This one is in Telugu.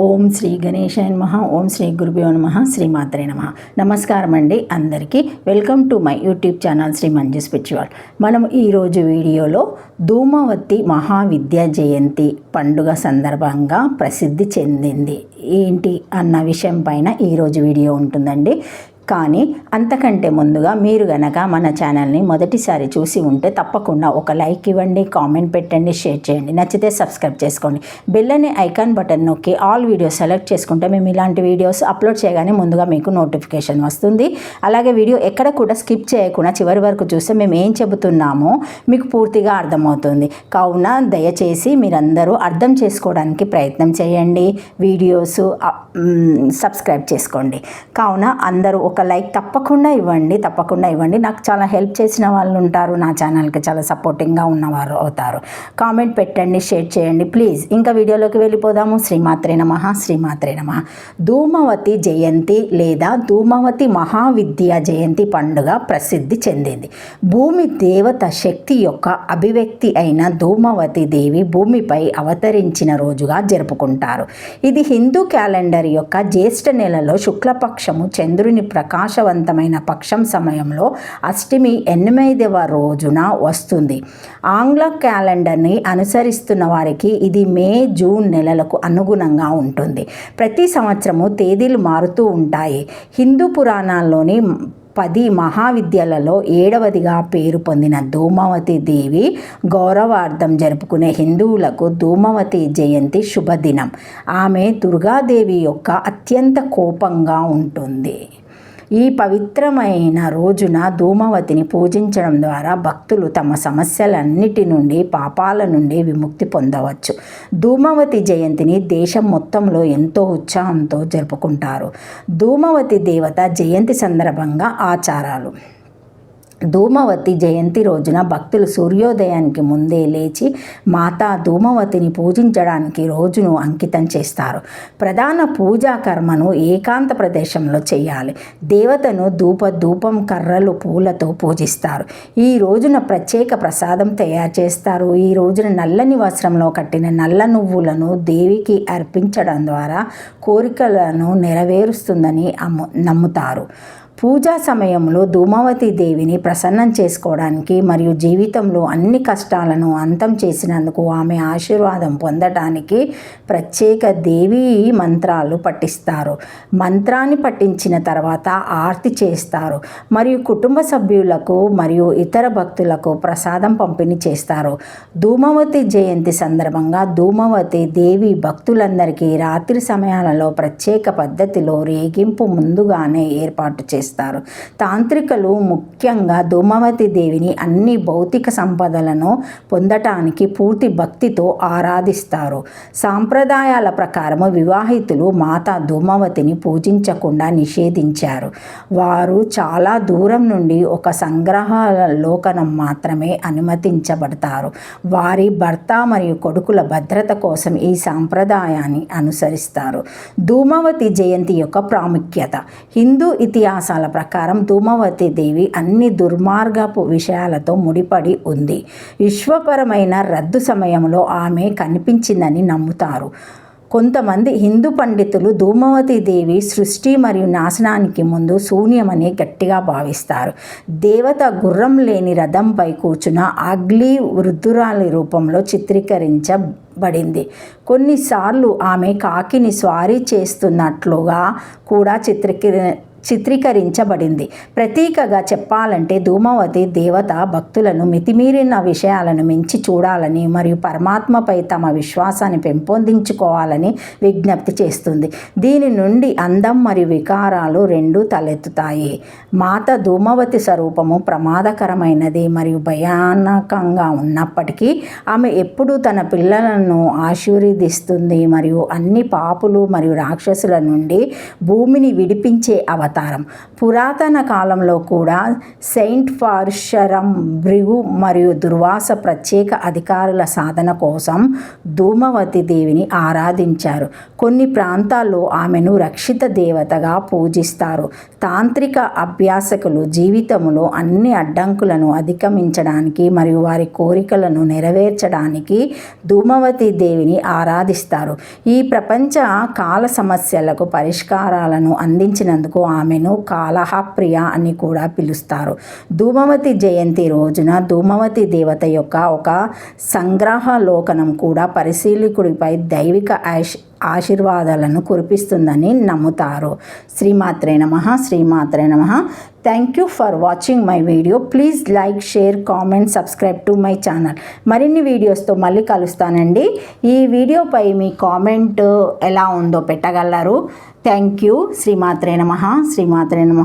ఓం శ్రీ గణేశాయ నమ ఓం శ్రీ గురుభ్యో నమ శ్రీమాత్రే నమ. నమస్కారం అండి అందరికీ. Welcome to my YouTube channel Sri Manju spiritual. మనం ఈరోజు వీడియోలో ధూమవతి మహావిద్యా జయంతి పండుగ సందర్భంగా ప్రసిద్ధి చెందింది. ఏంటి అన్న విషయం పైన ఈరోజు వీడియో ఉంటుందండి. కానీ అంతకంటే ముందుగా మీరు గనక మన ఛానల్ని మొదటిసారి చూసి ఉంటే తప్పకుండా ఒక లైక్ ఇవ్వండి కామెంట్ పెట్టండి షేర్ చేయండి. నచ్చితే సబ్స్క్రైబ్ చేసుకోండి. బెల్ అనే ఐకాన్ బటన్ నొక్కి ఆల్ వీడియోస్ సెలెక్ట్ చేసుకుంటే మేము ఇలాంటి వీడియోస్ అప్లోడ్ చేయగానే ముందుగా మీకు నోటిఫికేషన్ వస్తుంది. అలాగే వీడియో ఎక్కడ కూడా స్కిప్ చేయకుండా చివరి వరకు చూస్తే మేము ఏం చెబుతున్నామో మీకు పూర్తిగా అర్థమవుతుంది. కావున దయచేసి మీరందరూ అర్థం చేసుకోవడానికి ప్రయత్నం చేయండి. వీడియోస్ సబ్స్క్రైబ్ చేసుకోండి. కావున అందరూ ఒక లైక్ తప్పకుండా ఇవ్వండి తప్పకుండా ఇవ్వండి. నాకు చాలా హెల్ప్ చేసిన వాళ్ళు ఉంటారు నా ఛానల్కి చాలా సపోర్టింగ్గా ఉన్నవారు అవుతారు. కామెంట్ పెట్టండి షేర్ చేయండి ప్లీజ్. ఇంకా వీడియోలోకి వెళ్ళిపోదాము. శ్రీమాత్రే నమ శ్రీమాత్రే నమ. ధూమవతి జయంతి లేదా ధూమవతి మహావిద్య జయంతి పండుగ ప్రసిద్ధి చెందింది. భూమి దేవత శక్తి యొక్క అభివ్యక్తి అయిన ధూమవతి దేవి భూమిపై అవతరించిన రోజుగా జరుపుకుంటారు. ఇది హిందూ క్యాలెండర్ యొక్క జ్యేష్ఠ నెలలో శుక్లపక్షము చంద్రుని ప్రకాశవంతమైన పక్షం సమయంలో అష్టమి ఎనిమిదవ రోజున వస్తుంది. ఆంగ్ల క్యాలెండర్ని అనుసరిస్తున్న వారికి ఇది మే జూన్ నెలలకు అనుగుణంగా ఉంటుంది. ప్రతి సంవత్సరము తేదీలు మారుతూ ఉంటాయి. హిందూ పురాణాల్లోని పది మహావిద్యలలో ఏడవదిగా పేరు పొందిన ధూమవతి దేవి గౌరవార్థం జరుపుకునే హిందువులకు ధూమవతి జయంతి శుభదినం. ఆమె దుర్గాదేవి యొక్క అత్యంత కోపంగా ఉంటుంది. ఈ పవిత్రమైన రోజున ధూమవతిని పూజించడం ద్వారా భక్తులు తమ సమస్యలన్నిటి నుండి పాపాల నుండి విముక్తి పొందవచ్చు. ధూమవతి జయంతిని దేశం మొత్తంలో ఎంతో ఉత్సాహంతో జరుపుకుంటారు. ధూమవతి దేవత జయంతి సందర్భంగా ఆచారాలు. ధూమవతి జయంతి రోజున భక్తులు సూర్యోదయానికి ముందే లేచి మాతా ధూమవతిని పూజించడానికి రోజును అంకితం చేస్తారు. ప్రధాన పూజా కర్మను ఏకాంత ప్రదేశంలో చేయాలి. దేవతను ధూప ధూపం కర్రలు పూలతో పూజిస్తారు. ఈ రోజున ప్రత్యేక ప్రసాదం తయారు చేస్తారు. ఈ రోజున నల్లని వస్త్రంలో కట్టిన నల్ల నువ్వులను దేవికి అర్పించడం ద్వారా కోరికలను నెరవేరుస్తుందని అమ్ము నమ్ముతారు. పూజా సమయంలో ధూమావతి దేవిని ప్రసన్నం చేసుకోవడానికి మరియు జీవితంలో అన్ని కష్టాలను అంతం చేసినందుకు ఆమె ఆశీర్వాదం పొందడానికి ప్రత్యేక దేవీ మంత్రాలు పఠిస్తారు. మంత్రాన్ని పఠించిన తర్వాత ఆర్తి చేస్తారు మరియు కుటుంబ సభ్యులకు మరియు ఇతర భక్తులకు ప్రసాదం పంపిణీ చేస్తారు. ధూమవతి జయంతి సందర్భంగా ధూమవతి దేవి భక్తులందరికీ రాత్రి సమయాలలో ప్రత్యేక పద్ధతిలో రేగింపు ముందుగానే ఏర్పాటు చేస్తారు. భావిస్తారు తాంత్రికలు ముఖ్యంగా ధూమవతి దేవిని అన్ని భౌతిక సంపదలను పొందటానికి పూర్తి భక్తితో ఆరాధిస్తారు. సాంప్రదాయాల ప్రకారము వివాహితులు మాత ధూమవతిని పూజించకుండా నిషేధించారు. వారు చాలా దూరం నుండి ఒక సంగ్రహాల లోకనం మాత్రమే అనుమతించబడతారు. వారి భర్త మరియు కొడుకుల భద్రత కోసం ఈ సాంప్రదాయాన్ని అనుసరిస్తారు. ధూమవతి జయంతి యొక్క ప్రాముఖ్యత. హిందూ ఇతిహాసాన్ని ఇతిహాసాల ప్రకారం ధూమవతి దేవి అన్ని దుర్మార్గపు విషయాలతో ముడిపడి ఉంది. విశ్వపరమైన రద్దు సమయంలో ఆమె కనిపించిందని నమ్ముతారు. కొంతమంది హిందూ పండితులు ధూమవతి దేవి సృష్టి మరియు నాశనానికి ముందు శూన్యమని గట్టిగా భావిస్తారు. దేవత గుర్రం లేని రథంపై కూర్చున్న అగ్లీ వృద్ధురాలి రూపంలో చిత్రీకరించబడింది. కొన్నిసార్లు ఆమె కాకిని స్వారీ చేస్తున్నట్లుగా కూడా చిత్రీకరి చిత్రీకరించబడింది. ప్రతీకగా చెప్పాలంటే ధూమవతి దేవత భక్తులను మితిమీరిన విషయాలను మించి చూడాలని మరియు పరమాత్మపై తమ విశ్వాసాన్ని పెంపొందించుకోవాలని విజ్ఞప్తి చేస్తుంది. దీని నుండి అందం మరియు వికారాలు రెండు తలెత్తుతాయి. మాత ధూమవతి స్వరూపము ప్రమాదకరమైనది మరియు భయానకంగా ఉన్నప్పటికీ ఆమె ఎప్పుడూ తన పిల్లలను ఆశీర్వదిస్తుంది మరియు అన్ని పాపులు మరియు రాక్షసుల నుండి భూమిని విడిపించే అవతారం అవతారం. పురాతన కాలంలో కూడా సెయింట్ పార్షరం భృగు మరియు దుర్వాస ప్రత్యేక అధికారుల సాధన కోసం ధూమవతి దేవిని ఆరాధించారు. కొన్ని ప్రాంతాల్లో ఆమెను రక్షిత దేవతగా పూజిస్తారు. తాంత్రిక అభ్యాసకులు జీవితంలో అన్ని అడ్డంకులను అధిగమించడానికి మరియు వారి కోరికలను నెరవేర్చడానికి ధూమవతి దేవిని ఆరాధిస్తారు. ఈ ప్రపంచ కాల సమస్యలకు పరిష్కారాలను అందించినందుకు ఆమెను కాలహప్రియ అని కూడా పిలుస్తారు. ధూమవతి జయంతి రోజున ధూమవతి దేవత యొక్క ఒక సంగ్రహలోకనం కూడా పరిశీలకుడిపై దైవిక ఐష్ ఆశీర్వాదాలను కురిపిస్తుందని నమ్ముతారు. శ్రీమాత్రే నమ శ్రీమాత్రే నమ. Thank you for watching my video please like share comment subscribe to my channel మరిన్ని వీడియోస్తో మళ్ళీ కలుస్తానండి. ఈ వీడియోపై మీ కామెంట్ ఎలా ఉందో పెట్టగలరు. థ్యాంక్ యూ శ్రీమాత్రే నమ శ్రీమాత్రే నమ.